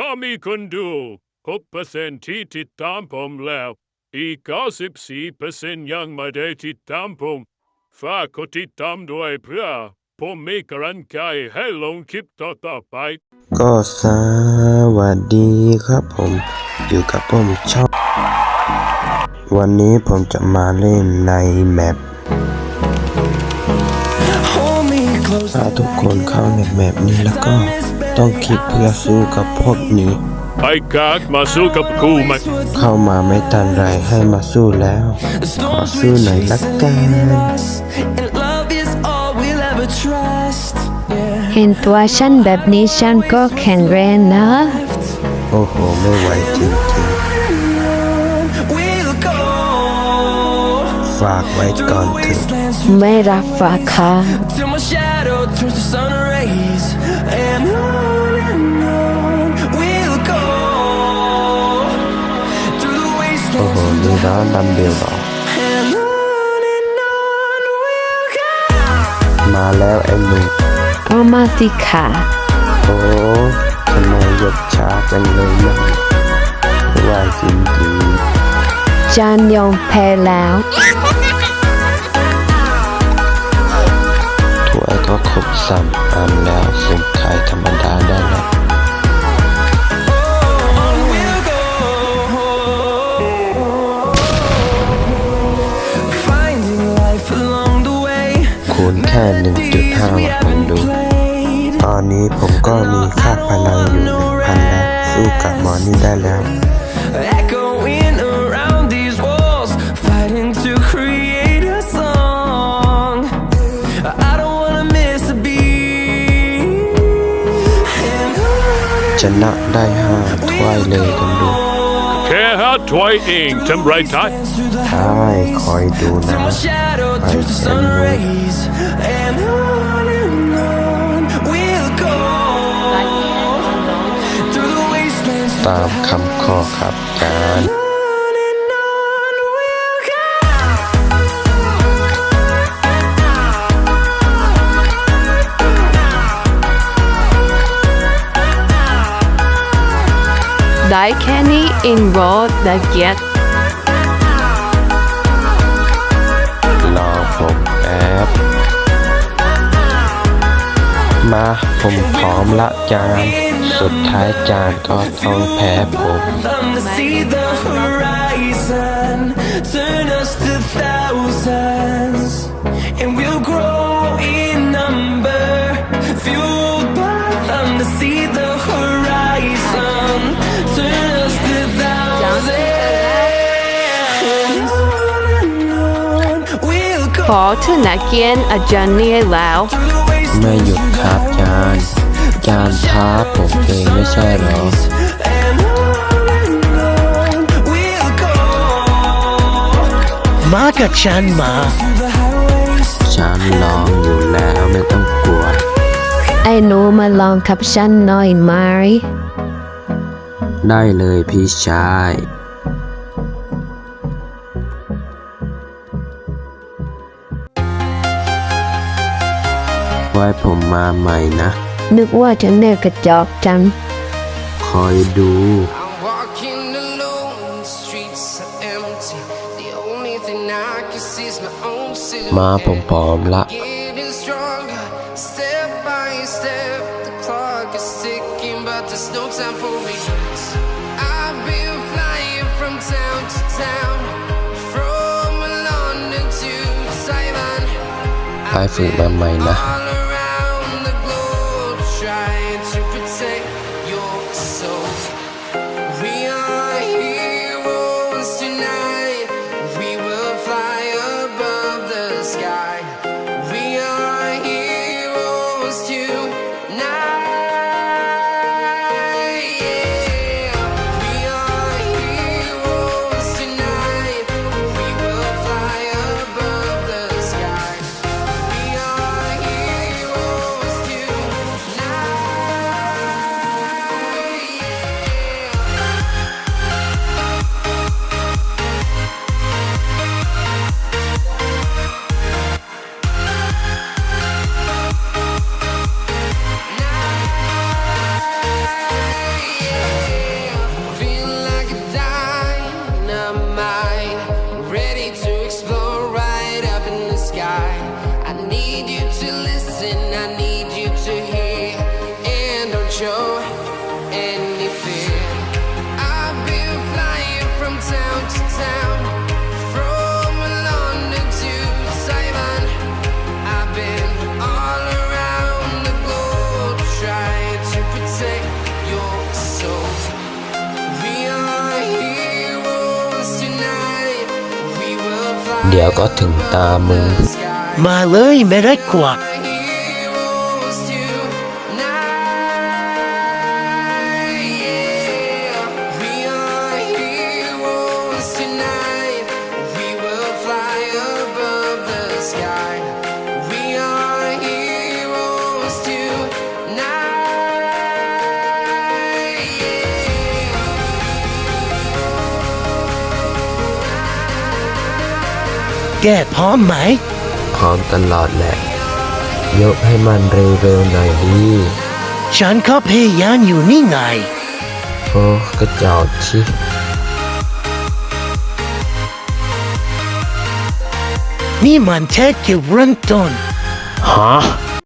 ก็มีคนดู6เปอร์เซ็นที่ติดตามผมแล้ว อีก94เปอร์เซ็นยังไม่ได้ติดตามผมฝากกดติดตามด้วยเพื่อผมมีกำลังใจให้ลงคลิปต่อๆไป ก็สวัสดีครับผมอยู่กับผมชองวันนี้ผมจะมาเล่นในแมป ถ้าทุกคนเข้าในแมปนี้แล้วก็ต้องคลิกเพื่อสู้กับพวกนี้ไปกากมาสู้กับกูไหมเข้ามาไม่ทันไรให้มาสู้แล้ว The storms สู้หน่อย reach ละกัน lead us And love is all we'll ever trust Yeah เห็นตัวฉันแบบนี้ฉันก็แข็งแรงนะ โอ้โห ไม่ไหวจริง We'll ฝากไว้ก่อนเถอะ Wastelands ไม่รับฝากค่ะ till my shadow turns to sun rays And on and on we'll go Through the โอ้โห wastelands มีร้านดัมเบลเหรอ And on and on we'll go มาแล้วไอ้หนุ่ม เอามาสิค่ะ โอ้ทำไมยกช้าจังเลยนะว่าจริงจริง ฉันยอมแพ้แล้วๆถ้วยก็ครบสามอันแล้วสุ่มขายธรรมดาได้แล้ว on we'll go Finding life along the way คูณแค่หนึ่งจุดห้า we วัตต์ผม haven't ดู played ตอนนี้ผมก็มีค่าพลังอยู่หนึ่งพันแล้วสู้กับหมอนี่ได้แล้ว ชนะได้ห้าถ้วยเลยกันดูแค่หาถวยเองทำไรได้ through the ใช่คอยดูนะ Till my shadow turns to sun rays And on and on we'll go Through the wastelands ตามคำขอครับการ ได้แค่นี้เองรอละเกียดรอผมแป๊บมาผมพร้อมละจาน สุดท้ายจานก็ต้องแพ้ผม ข go อเธอนะเกียนอาจารย์เนี่ยแล้ว through the ไม่หยุดครับจานจานท้าผมเองไม่ใช่เหรอ and on and on we'll go มากับฉันมา through the highways ฉันลองอยู่แล้วไม่ต้องกลัว ไอ้หนูมาลองกับฉันหน่อยไหมได้เลยพี่ชาย ไว้ผมมาใหม่นะ นึกว่าจะเน่กระจอกจัง คอยดู I'm walking alone, the streets are empty. The only thing I can see is my own มาผม silhouette. พร้อมละ Getting stronger, step by step. The clock is ticking, but there's no time for regrets. I've been flying from town to town, from London to Taiwan. ไปฝึกมาใหม่นะ All around sky. เดี๋ยวก็ถึงตามึง มาเลยไม่ได้กว่ แกพร้อมไหม พร้อมตลอดแหละ ยกให้มันเร็วๆหน่อยดีฉันก็พยายามอยู่นี่ไง โอ้กระจอกชินี่มันแค่จุดเริ่มต้น ฮะ